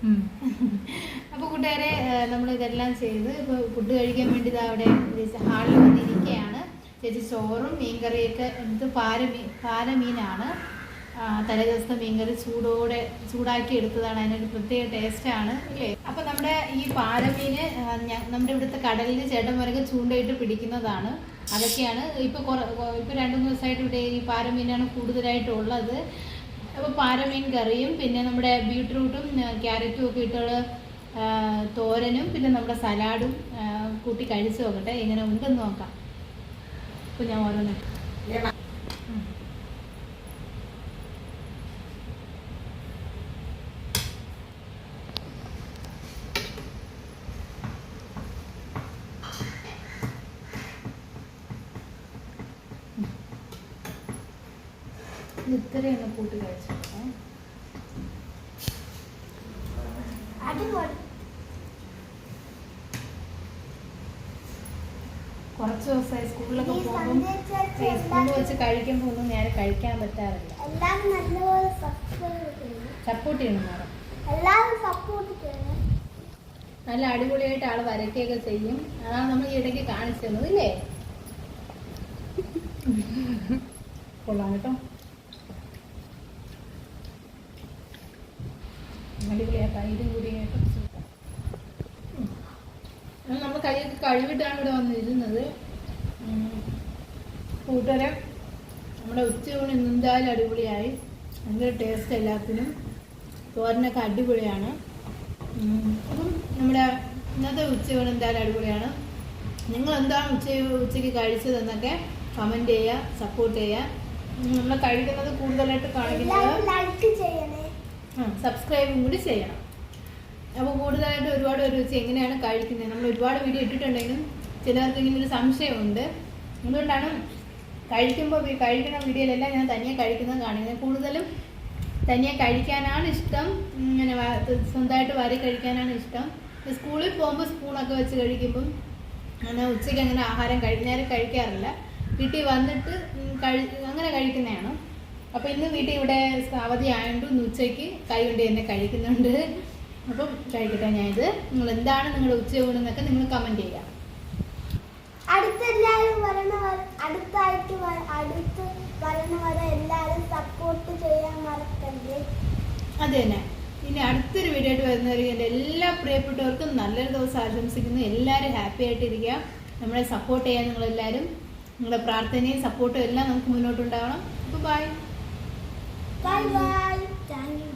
അപ്പോൾ കൂട്ടുകാരെ നമ്മൾ ഇതെല്ലാം ചെയ്ത് ഇപ്പോൾ ഫുഡ് കഴിക്കാൻ വേണ്ടി അവിടെ ഹാളിൽ വന്നിരിക്കുകയാണ് ചേച്ചി ചോറും മീൻകറിയൊക്കെ എന്ത് പാരമീൻ പാരമീനാണ് മീനാണ്. തലേ ദിവസത്തെ മീൻകറി ചൂടോടെ ചൂടാക്കി എടുത്തതാണ്. അതിനൊരു പ്രത്യേക ടേസ്റ്റാണ് അല്ലേ? അപ്പോൾ നമ്മുടെ ഈ പാരമീന് നമ്മുടെ ഇവിടുത്തെ കടലിൽ ചേട്ടന്മാരൊക്കെ ചൂണ്ടയിട്ട് പിടിക്കുന്നതാണ്. അതൊക്കെയാണ് ഇപ്പോൾ കുറ രണ്ട് ദിവസമായിട്ട് ഇവിടെ ഈ പാരമീനാണ് കൂടുതലായിട്ടുള്ളത്. പാരമീൻ കറിയും പിന്നെ നമ്മുടെ ബീട്രൂട്ടും ക്യാരറ്റും ഒക്കെ ഇട്ടുള്ള തോരനും പിന്നെ നമ്മുടെ സലാഡും കൂട്ടി കഴിച്ചു നോക്കട്ടെ. എങ്ങനെ ഉണ്ടെന്ന് നോക്കാം. അപ്പോൾ ഞാൻ ഓരോന്ന് ഇത് ഇത്രയൊന്ന് കൂട്ടി കഴിച്ചു കുറച്ച് ദിവസമായി സ്കൂളിലൊക്കെ പോകുമ്പോൾ സ്കൂളിൽ വെച്ച് കഴിക്കുമ്പോൾ ഒന്നും നേരെ കഴിക്കാൻ പറ്റാറില്ല. ചെയ്യണം. സപ്പോർട്ട് ചെയ്യണം. നല്ല അടിപൊളിയായിട്ട് ആൾ വരയ്ക്കുകയൊക്കെ ചെയ്യും. അതാണ് നമ്മൾ ഈ ഇടയ്ക്ക് കാണിച്ചു തന്നത് ഇല്ലേ? കൊള്ളാം കേട്ടോ. നമ്മൾ കൈയൊക്കെ കഴുകിട്ടാണ് ഇവിടെ വന്നിരുന്നത്. കൂട്ടുകാരെ നമ്മുടെ ഉച്ചയൂണ് എന്തായാലും അടിപൊളിയായി. ഭയങ്കര ടേസ്റ്റ് എല്ലാത്തിനും. തോരനൊക്കെ അടിപൊളിയാണ്. അപ്പം നമ്മുടെ ഇന്നത്തെ ഉച്ചയൂണ് എന്തായാലും അടിപൊളിയാണ്. നിങ്ങൾ എന്താണ് ഉച്ച ഉച്ചയ്ക്ക് കഴിച്ചതെന്നൊക്കെ കമന്റ് ചെയ്യുക സപ്പോർട്ട് ചെയ്യുക. നമ്മൾ കഴിക്കുന്നത് കൂടുതലായിട്ട് കാണിക്കുന്നത് സബ്സ്ക്രൈബും കൂടി ചെയ്യണം. അപ്പോൾ കൂടുതലായിട്ട് ഒരുപാട് ഒരു എങ്ങനെയാണ് കഴിക്കുന്നത്? നമ്മൾ ഒരുപാട് വീഡിയോ ഇട്ടിട്ടുണ്ടെങ്കിലും ചിലർക്ക് ഇങ്ങനെ ഒരു സംശയമുണ്ട്. അതുകൊണ്ടാണ് കഴിക്കുമ്പോൾ കഴിക്കുന്ന വീഡിയോയിലെല്ലാം ഞാൻ തനിയെ കഴിക്കുന്നത് കാണിക്കുന്നത്. കൂടുതലും തനിയെ കഴിക്കാനാണ് ഇഷ്ടം. ഇങ്ങനെ സ്വന്തമായിട്ട് വാരി കഴിക്കാനാണ് ഇഷ്ടം. സ്കൂളിൽ പോകുമ്പോൾ സ്പൂണൊക്കെ വെച്ച് കഴിക്കുമ്പം അങ്ങനെ ഉച്ചയ്ക്ക് അങ്ങനെ ആഹാരം കഴിക്കുന്നേരം കഴിക്കാറില്ല. വീട്ടിൽ വന്നിട്ട് കഴി അങ്ങനെ കഴിക്കുന്നതാണ്. അപ്പോൾ ഇന്ന് വീട്ടിൽ ഇവിടെ അവധി ആയതുകൊണ്ട് ഇന്ന് ഉച്ചയ്ക്ക് കൈ കൊണ്ട് തന്നെ കഴിക്കുന്നുണ്ട്. അപ്പം കഴിക്കട്ടെ ഞാനിത്. നിങ്ങൾ എന്താണ് നിങ്ങളുടെ ഉച്ചയൂണെന്നൊക്കെ നിങ്ങൾ കമന്റ് ചെയ്യാം അടുത്തെല്ലാവരും വരണ വരെ അടുത്തായിട്ട് വ- അടുത്ത് വരണവരെ എല്ലാവരും സപ്പോർട്ട് ചെയ്യാൻ മറക്കല്ലേ? അത് തന്നെ. ഇനി അടുത്തൊരു വീഡിയോ ആയിട്ട് വരുന്നവർ എന്റെ എല്ലാ പ്രിയപ്പെട്ടവർക്കും നല്ലൊരു ദിവസം ആശംസിക്കുന്നു. എല്ലാവരും ഹാപ്പി ആയിട്ടിരിക്കുക. നമ്മളെ സപ്പോർട്ട് ചെയ്യാൻ നിങ്ങളെല്ലാവരും. നിങ്ങളുടെ പ്രാർത്ഥനയും സപ്പോർട്ടും എല്ലാം നമുക്ക് മുന്നോട്ടുണ്ടാവണം അപ്പോൾ bye bye bye thank you